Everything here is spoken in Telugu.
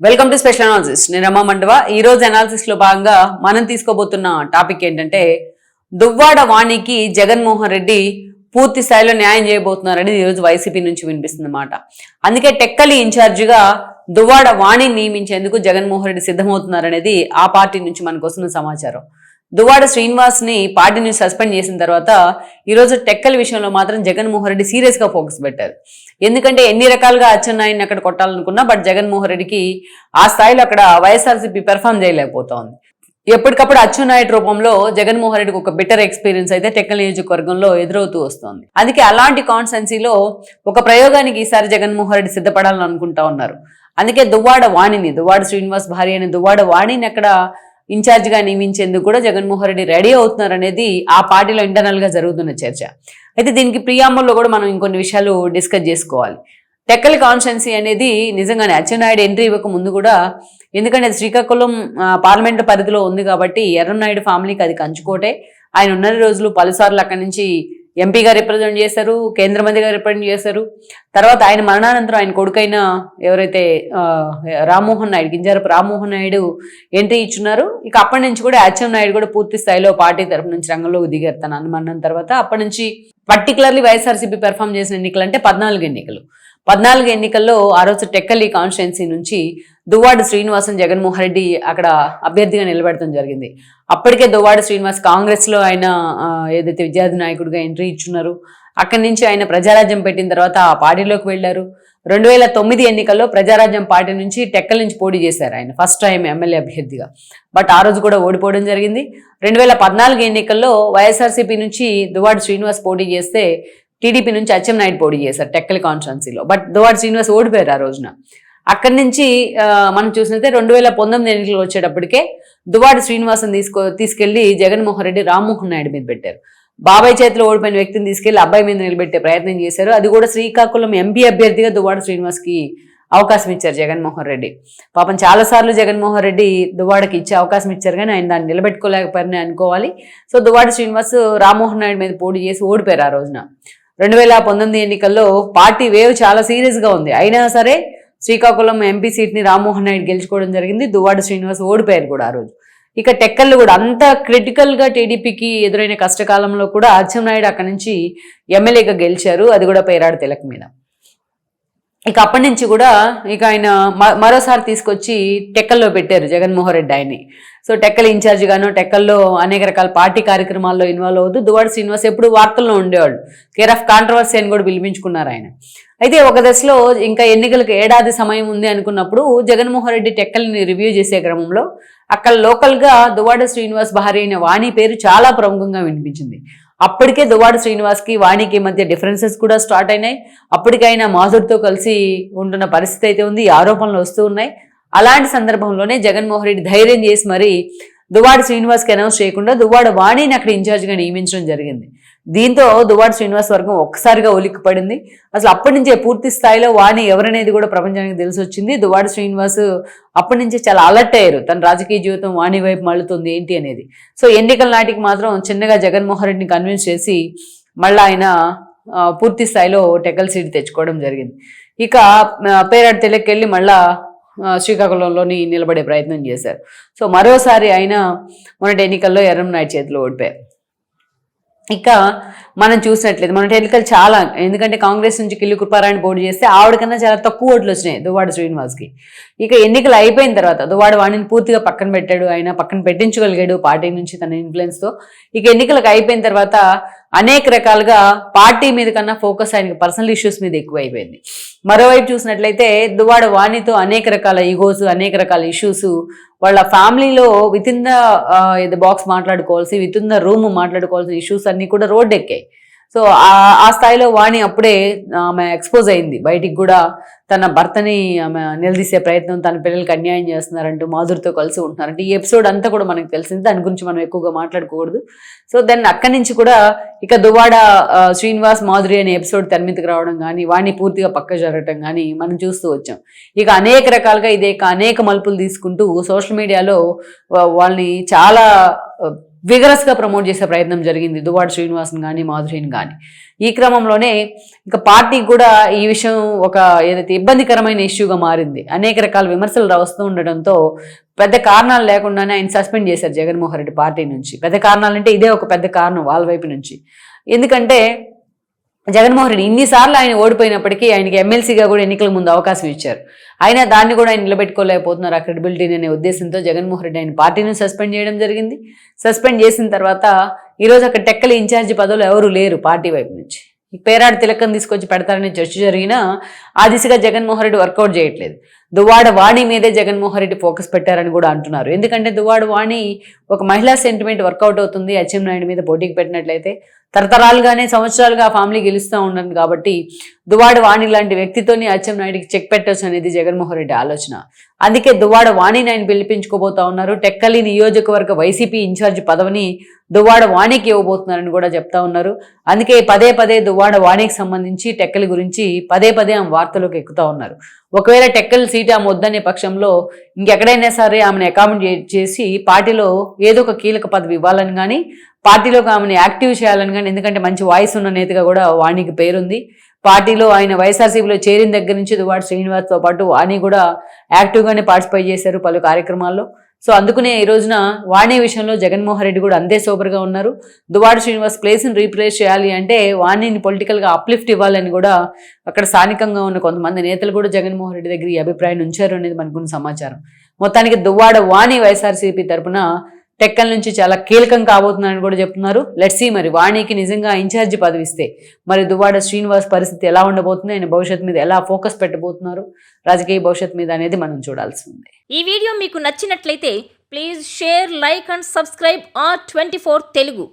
వెల్కమ్ టు స్పెషల్ అనాలిసిస్ నేను రమా మండవ. ఈ రోజు అనాలిసిస్లో భాగంగా మనం తీసుకోబోతున్న టాపిక్ ఏంటంటే దువ్వాడ వాణికి జగన్మోహన్ రెడ్డి పూర్తి స్థాయిలో న్యాయం చేయబోతున్నారని ఈ రోజు వైసీపీ నుంచి వినిపిస్తుంది అన్నమాట అందుకే టెక్కలి ఇన్ఛార్జిగా దువ్వాడ వాణిని నియమించేందుకు జగన్మోహన్ రెడ్డి సిద్ధమవుతున్నారనేది ఆ పార్టీ నుంచి మనకు వస్తున్న సమాచారం. దువ్వాడ శ్రీనివాస్ని పార్టీ నుంచి సస్పెండ్ చేసిన తర్వాత ఈరోజు టెక్కల విషయంలో మాత్రం జగన్మోహన్ రెడ్డి సీరియస్గా ఫోకస్ పెట్టారు. ఎందుకంటే ఎన్ని రకాలుగా అచ్చెన్నాయుడిని అక్కడ కొట్టాలనుకున్నా బట్ జగన్మోహన్ రెడ్డికి ఆ స్థాయిలో అక్కడ వైఎస్ఆర్సీపీ పెర్ఫామ్ చేయలేకపోతోంది. ఎప్పటికప్పుడు అచ్చెన్నాయుడు రూపంలో జగన్మోహన్ రెడ్డికి ఒక బెటర్ ఎక్స్పీరియన్స్ అయితే టెక్కల్ నియోజకవర్గంలో ఎదురవుతూ వస్తోంది. అందుకే అలాంటి కాన్స్టెన్సీలో ఒక ప్రయోగానికి ఈసారి జగన్మోహన్ రెడ్డి సిద్ధపడాలని అనుకుంటా ఉన్నారు. అందుకే దువ్వాడ వాణిని దువ్వాడ శ్రీనివాస్ భార్య అయిన దువ్వాడ వాణిని అక్కడ ఇన్ఛార్జిగా నియమించేందుకు కూడా జగన్మోహన్ రెడ్డి రెడీ అవుతున్నారు అనేది ఆ పార్టీలో ఇంటర్నల్గా జరుగుతున్న చర్చ. అయితే దీనికి ప్రియాంబుల్లో కూడా మనం ఇంకొన్ని విషయాలు డిస్కస్ చేసుకోవాలి. టెక్కల్ కాన్స్టెన్సీ అనేది నిజంగానే అచ్చెన్నాయుడు ఎంట్రీ ఇవ్వక ముందు కూడా ఎందుకంటే శ్రీకాకుళం పార్లమెంటు పరిధిలో ఉంది కాబట్టి ఎర్రనాయుడు ఫ్యామిలీకి అది కంచుకోటే. ఆయన ఉన్న రోజులు పలుసార్లు అక్కడి నుంచి ఎంపీగా రిప్రజెంట్ చేశారు కేంద్ర మంత్రిగా రిప్రజెంట్ చేశారు. తర్వాత ఆయన మరణానంతరం ఆయన కొడుకైన ఎవరైతే రామ్మోహన్ నాయుడు గింజారపు రామ్మోహన్ నాయుడు ఎంట్రీ ఇచ్చున్నారు. ఇక అప్పటి నుంచి కూడా అచ్చెం నాయుడు కూడా పూర్తి స్థాయిలో పార్టీ తరఫు నుంచి రంగంలోకి దిగారు తన అనుమరణం తర్వాత అప్పటి నుంచి పర్టికులర్లీ వైఎస్ఆర్సీపీ పెర్ఫామ్ చేసిన ఎన్నికలు అంటే పద్నాలుగు ఎన్నికలు. పద్నాలుగు ఎన్నికల్లో ఆ రోజు టెక్కలి కాన్స్టిట్యున్సీ నుంచి దువ్వాడు శ్రీనివాసన్ జగన్మోహన్ రెడ్డి అక్కడ అభ్యర్థిగా నిలబెడతాం జరిగింది. అప్పటికే దువ్వాడు శ్రీనివాస్ కాంగ్రెస్లో ఆయన ఏదైతే విద్యార్థి నాయకుడిగా ఎంట్రీ ఇచ్చున్నారు అక్కడి నుంచి ఆయన ప్రజారాజ్యం పెట్టిన తర్వాత ఆ పార్టీలోకి వెళ్ళారు. రెండు వేల తొమ్మిది ఎన్నికల్లో ప్రజారాజ్యం పార్టీ నుంచి టెక్కల నుంచి పోటీ చేశారు ఆయన ఫస్ట్ టైం ఎమ్మెల్యే అభ్యర్థిగా. బట్ ఆ రోజు కూడా ఓడిపోవడం జరిగింది. రెండు వేల పద్నాలుగు ఎన్నికల్లో వైఎస్ఆర్సీపీ నుంచి దువ్వాడు శ్రీనివాస్ పోటీ చేస్తే టీడీపీ నుంచి అచ్చెన్నాయుడు పోటీ చేశారు టెక్కల్ కాన్స్టిట్యున్సీలో. బట్ దోవాడ్ శ్రీనివాస్ ఓడిపోయారు ఆ రోజున. అక్కడి నుంచి మనం చూసినట్టే రెండు వేల పంతొమ్మిది ఎన్నికలు వచ్చేటప్పటికే దువాడి శ్రీనివాసం తీసుకో తీసుకెళ్ళి జగన్మోహన్ రెడ్డి రామ్మోహన్ నాయుడు మీద పెట్టారు. బాబాయ్ చేతిలో ఓడిపోయిన వ్యక్తిని తీసుకెళ్ళి అబ్బాయి మీద నిలబెట్టే ప్రయత్నం చేశారు. అది కూడా శ్రీకాకుళం ఎంపీ అభ్యర్థిగా దువ్వాడ శ్రీనివాస్కి అవకాశం ఇచ్చారు జగన్మోహన్ రెడ్డి. పాపం చాలాసార్లు జగన్మోహన్ రెడ్డి దువాడకి ఇచ్చే అవకాశం ఇచ్చారు కానీ ఆయన దాన్ని నిలబెట్టుకోలేకపోయారని అనుకోవాలి. సో దువ్వాడ శ్రీనివాస్ రామ్మోహన్ నాయుడు మీద పోటీ చేసి ఓడిపోయారు ఆ రోజున. రెండు వేల పంతొమ్మిది ఎన్నికల్లో పార్టీ వేవ్ చాలా సీరియస్గా ఉంది. అయినా సరే శ్రీకాకుళం ఎంపీ సీట్ని రామ్మోహన్ నాయుడు గెలుచుకోవడం జరిగింది. దువ్వాడ శ్రీనివాస్ ఓడిపోయారు కూడా ఆ రోజు. ఇక టెక్కళ్ళు కూడా అంత క్రిటికల్గా టీడీపీకి ఎదురైన కష్టకాలంలో కూడా అచ్చెన్నాయుడు అక్కడి నుంచి ఎమ్మెల్యేగా గెలిచారు. అది కూడా పేరాడు తిలక్ మీద. ఇక అప్పటి నుంచి కూడా ఇక ఆయన మ- మరోసారి తీసుకొచ్చి టెక్కల్లో పెట్టారు జగన్మోహన్ రెడ్డి ఆయన్ని. సో టెక్కల్ ఇన్ఛార్జ్ గాను టెక్కల్లో అనేక రకాల పార్టీ కార్యక్రమాల్లో ఇన్వాల్వ్ అవుతూ దువాడ శ్రీనివాస్ ఎప్పుడు వార్తల్లో ఉండేవాడు కేర్ ఆఫ్ కాంట్రవర్సీ అని కూడా పిలిపించుకున్నారు ఆయన. అయితే ఒక దశలో ఇంకా ఎన్నికలకు ఏడాది సమయం ఉంది అనుకున్నప్పుడు జగన్మోహన్ రెడ్డి టెక్కల్ని రివ్యూ చేసే క్రమంలో అక్కడ లోకల్గా దువాడ శ్రీనివాస్ భార్య అయిన వాణి పేరు చాలా ప్రముఖంగా వినిపించింది. అప్పటికే దువాడ శ్రీనివాస్కి వాణికి మధ్య డిఫరెన్సెస్ కూడా స్టార్ట్ అయినాయి. అప్పటికైనా మాధుర్తో కలిసి ఉంటున్న పరిస్థితి అయితే ఉంది. ఆరోపణలు వస్తూ ఉన్నాయి. అలాంటి సందర్భంలోనే జగన్మోహన్ రెడ్డి ధైర్యం చేసి మరి దువ్వాడ శ్రీనివాస్కి అనౌన్స్ చేయకుండా దువ్వాడ వాణిని అక్కడ ఇన్ఛార్జ్గా నియమించడం జరిగింది. దీంతో దువ్వాడ శ్రీనివాస్ వర్గం ఒక్కసారిగా ఉలిక్కి పడింది అసలు అప్పటి నుంచే పూర్తి స్థాయిలో వాణి ఎవరనేది కూడా ప్రపంచానికి తెలిసి వచ్చింది దువ్వాడ శ్రీనివాస్ అప్పటి నుంచే చాలా అలర్ట్ అయ్యారు. తన రాజకీయ జీవితం వాణి వైపు మళ్ళుతుంది ఏంటి అనేది. సో ఎన్నికల నాటికి మాత్రం చిన్నగా జగన్మోహన్ రెడ్డిని కన్విన్స్ చేసి మళ్ళీ ఆయన పూర్తి స్థాయిలో టెకల్ సీట్ తెచ్చుకోవడం జరిగింది. ఇక ఆ, పేరాడు తెలకెళ్ళి మళ్ళా శ్రీకాకుళంలోని నిలబడే ప్రయత్నం చేశారు. సో మరోసారి ఆయన మొన్నటి ఎన్నికల్లో ఎర్రం నాయుడు చేతిలో ఓడిపోయారు. ఇక మనం చూసినట్లయితే మన ఎన్నికలు చాలా ఎందుకంటే కాంగ్రెస్ నుంచి కిల్లు కృపారాయణ పోటీ చేస్తే ఆవిడకన్నా చాలా తక్కువ ఓట్లు వచ్చినాయి దువ్వాడ శ్రీనివాస్కి. ఇక ఎన్నికలు అయిపోయిన తర్వాత దువ్వాడ వాణిని పూర్తిగా పక్కన పెట్టాడు ఆయన పక్కన పెట్టించగలిగాడు పార్టీ నుంచి తన ఇన్ఫ్లుయెన్స్తో ఇక ఎన్నికలకు అయిపోయిన తర్వాత అనేక రకాలుగా పార్టీ మీద కన్నా ఫోకస్ ఆయనకి పర్సనల్ ఇష్యూస్ మీద ఎక్కువ అయిపోయింది మరోవైపు చూసినట్లయితే దువాడ వాణితో అనేక రకాల ఈగోస్ అనేక రకాల ఇష్యూస్ వాళ్ళ ఫ్యామిలీలో విత్ ఇన్ ద ఇది బాక్స్ మాట్లాడుకోవాల్సి విత్ ఇన్ ద రూమ్ మాట్లాడుకోవాల్సిన ఇష్యూస్ అన్ని కూడా రోడ్ ఎక్కాయి సో ఆ- స్థాయిలో వాణి అప్పుడే ఆమె ఎక్స్పోజ్ అయింది. బయటికి కూడా తన భర్తని ఆమె నిలదీసే ప్రయత్నం తన పిల్లలకి అన్యాయం చేస్తున్నారంటూ మాధురితో కలిసి ఉంటున్నారంటే ఈ ఎపిసోడ్ అంతా కూడా మనకు తెలిసింది. దాని గురించి మనం ఎక్కువగా మాట్లాడుకోకూడదు. సో దాన్ని అక్కడి నుంచి కూడా ఇక దువాడ శ్రీనివాస్ మాధురి అనే ఎపిసోడ్ తెర మీదకి రావడం కానీ వాణ్ణి పూర్తిగా పక్క జరగటం కానీ మనం చూస్తూ వచ్చాం. ఇక అనేక రకాలుగా ఇదే అనేక మలుపులు తీసుకుంటూ సోషల్ మీడియాలో వాళ్ళని చాలా విగరస్గా ప్రమోట్ చేసే ప్రయత్నం జరిగింది. దువ్వాడ శ్రీనివాసన్ కానీ మాధురిని కానీ ఈ క్రమంలోనే ఇంకా పార్టీకి కూడా ఈ విషయం ఒక ఏదైతే ఇబ్బందికరమైన ఇష్యూగా మారింది. అనేక రకాల విమర్శలు వస్తూ ఉండడంతో పెద్ద కారణాలు లేకుండానే ఆయన సస్పెండ్ చేశారు జగన్మోహన్ రెడ్డి పార్టీ నుంచి. పెద్ద కారణాలంటే ఇదే ఒక పెద్ద కారణం వాళ్ళ వైపు నుంచి. ఎందుకంటే జగన్మోహన్ రెడ్డి ఇన్నిసార్లు ఆయన ఓడిపోయినప్పటికీ ఆయనకి ఎమ్మెల్సీగా కూడా ఎన్నికల ముందు అవకాశం ఇచ్చారు. అయినా దాన్ని కూడా ఆయన నిలబెట్టుకోలేకపోతున్నారు ఆ క్రెడిబిలిటీని అనే ఉద్దేశంతో జగన్మోహన్ రెడ్డి ఆయన పార్టీని సస్పెండ్ చేయడం జరిగింది. సస్పెండ్ చేసిన తర్వాత ఈరోజు అక్కడ టెక్కల ఇన్ఛార్జి పదవులు ఎవరు లేరు పార్టీ వైపు నుంచి. పేరాడు తిలకం తీసుకొచ్చి పెడతారనే చర్చ జరిగినా ఆ దిశగా జగన్మోహన్ రెడ్డి వర్కౌట్ చేయట్లేదు. దువ్వాడ వాణి మీదే జగన్మోహన్ రెడ్డి ఫోకస్ పెట్టారని కూడా అంటున్నారు. ఎందుకంటే దువ్వాడ వాణి ఒక మహిళా సెంటిమెంట్ వర్కౌట్ అవుతుంది అచ్చెన్నాయుడు మీద పోటీకి పెట్టినట్లయితే. తరతరాలుగానే సంవత్సరాలుగా ఆ ఫ్యామిలీ గెలుస్తూ ఉండను కాబట్టి దువ్వాడ వాణి లాంటి వ్యక్తితోని అచ్చెన్నాయుడికి చెక్ పెట్టొచ్చు అనేది జగన్మోహన్ రెడ్డి ఆలోచన. అందుకే దువ్వాడ వాణిని ఆయన పిలిపించుకోబోతా ఉన్నారు. టెక్కలి నియోజకవర్గ వైసీపీ ఇన్ఛార్జ్ పదవిని దువ్వాడ వాణికి ఇవ్వబోతున్నారని కూడా చెప్తా ఉన్నారు. అందుకే పదే పదే దువ్వాడ వాణికి సంబంధించి టెక్కలి గురించి పదే పదే ఆమె వార్తలోకి ఎక్కుతా ఉన్నారు. ఒకవేళ టెక్కలి సీట్ ఆమె వద్దనే పక్షంలో ఇంకెక్కడైనా సరే ఆమెను అకామిడేట్ చేసి పార్టీలో ఏదో ఒక కీలక పదవి ఇవ్వాలని కానీ పార్టీలోకి ఆమెను యాక్టివ్ చేయాలని కానీ ఎందుకంటే మంచి వాయిస్ ఉన్న నేతగా కూడా వాణికి పేరుంది. పార్టీలో ఆయన వైఎస్ఆర్సీపీలో చేరిన దగ్గర నుంచి దువ్వాడ శ్రీనివాస్తో పాటు వాణి కూడా యాక్టివ్గానే పార్టిసిపేట్ చేశారు పలు కార్యక్రమాల్లో. సో అందుకనే ఈ రోజున వాణి విషయంలో జగన్మోహన్ రెడ్డి కూడా అంతే సూపర్గా ఉన్నారు. దువాడు శ్రీనివాస్ ప్లేస్ని రీప్లేస్ చేయాలి అంటే వాణిని పొలిటికల్గా అప్లిఫ్ట్ ఇవ్వాలని కూడా అక్కడ స్థానికంగా ఉన్న కొంతమంది నేతలు కూడా జగన్మోహన్ రెడ్డి దగ్గర ఈ అభిప్రాయం ఉంచారు అనేది మనకున్న సమాచారం. మొత్తానికి దువ్వాడ వాణి వైఎస్ఆర్సీపీ తరపున టెక్కల్ నుంచి చాలా కీలకం కాబోతుందని కూడా చెప్తున్నారు. లెట్సీ మరి వాణికి నిజంగా ఇన్ఛార్జి పదవిస్తే మరి దువ్వాడ శ్రీనివాస్ పరిస్థితి ఎలా ఉండబోతుంది? ఆయన భవిష్యత్తు మీద ఎలా ఫోకస్ పెట్టబోతున్నారు? రాజకీయ భవిష్యత్తు మీద అనేది మనం చూడాల్సి ఉంది. ఈ వీడియో మీకు నచ్చినట్లయితే please share like and subscribe R twenty Telugu